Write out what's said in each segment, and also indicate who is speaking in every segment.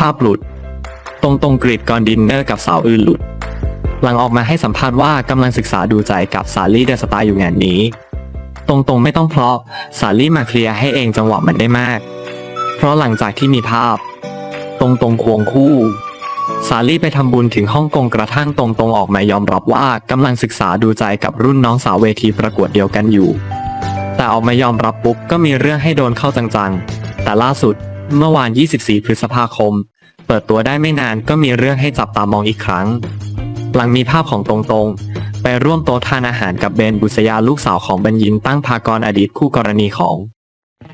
Speaker 1: ภาพหลุด ตรงตรงกรีดก่อนดินเนอร์กับสาวอื่นหลุด หลังออกมาให้สัมภาษณ์ว่ากำลังศึกษาดูใจกับสาลี่เดอะสตาร์อยู่งานนี้ ตรงๆไม่ต้องเพราะสาลี่มาเคลียร์ให้เองจังหวะมันได้มาก เพราะหลังจากที่มีภาพ ตรงตรงควงคู่ สาลี่ไปทำบุญถึงฮ่องกงกระทั่งตรงตรงออกมายอมรับว่ากำลังศึกษาดูใจกับรุ่นน้องสาวเวทีประกวดเดียวกันอยู่ แต่ออกมายอมรับปุ๊บก็มีเรื่องให้โดนเข้าจังๆ แต่ล่าสุด เมื่อวาน 24 พฤษภาคม เปิดตัวได้ไม่นานก็มีเรื่องให้จับตามองอีกครั้ง หลังมีภาพของตรงๆ ไปร่วมโต๊ะทานอาหารกับเบนบุษยาลูกสาวของบัญญินตั้งพากรอดีตคู่กรณีของ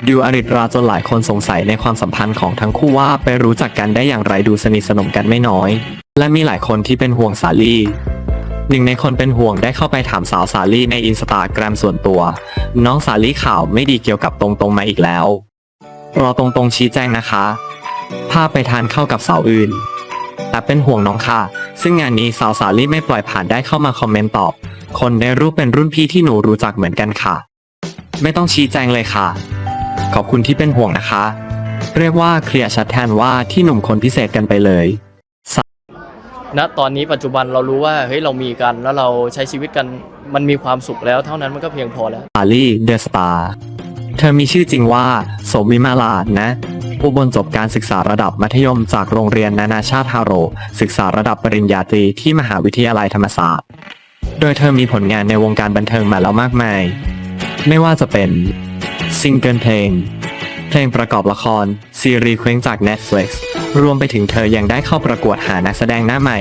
Speaker 1: ดิวอริตราจนหลายคนสงสัยในความสัมพันธ์ของทั้งคู่ว่าไปรู้จักกันได้อย่างไรดูสนิทสนมกันไม่น้อย และมีหลายคนที่เป็นห่วงสาลีหนึ่งในคนเป็นห่วงได้เข้าไปถามสาวสาลี่ในอินสตาแกรมส่วนตัว น้องสาลี่ข่าวไม่ดีเกี่ยวกับตรงๆมาอีกแล้ว รอตรงๆชี้แจงนะคะ ภาพไปทานเข้ากับสาวอื่น แต่เป็นห่วงน้องค่ะ ซึ่งงานนี้สาวสาลี่ไม่ปล่อยผ่านได้เข้ามาคอมเมนต์ตอบ คนในรูปเป็นรุ่นพี่ที่หนูรู้จักเหมือนกันค่ะ ไม่ต้องชี้แจงเลยค่ะ ขอบคุณที่เป็นห่วงนะคะ เรียกว่าเคลียร์ชัดแทนว่าที่หนุ่มคนพิเศษกันไปเลย
Speaker 2: ณตอนนี้ปัจจุบันเรารู้ว่าเฮ้ยเรามีกันแล้วเราใช้ชีวิตกันมันมีความสุขแล้ว เท่านั้นมันก็เพียงพอแล้ว
Speaker 1: สาลี่เดอะสตาร์ เธอมีชื่อจริงว่าโสมวิมาลาดนะผู้บรรจบการศึกษาระดับมัธยมจากโรงเรียนนานาชาติฮาโร ศึกษาระดับปริญญาตรีที่มหาวิทยาลัยธรรมศาสตร์ โดยเธอมีผลงานในวงการบันเทิงมาแล้วมากมาย ไม่ว่าจะเป็นซิงเกิลเพลง เพลงประกอบละคร ซีรีส์เคว้งจาก Netflix รวมไปถึงเธอยังได้เข้าประกวดหานักแสดงหน้าใหม่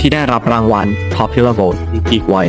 Speaker 1: ที่ได้รับรางวัล Popular Vote อีกวัย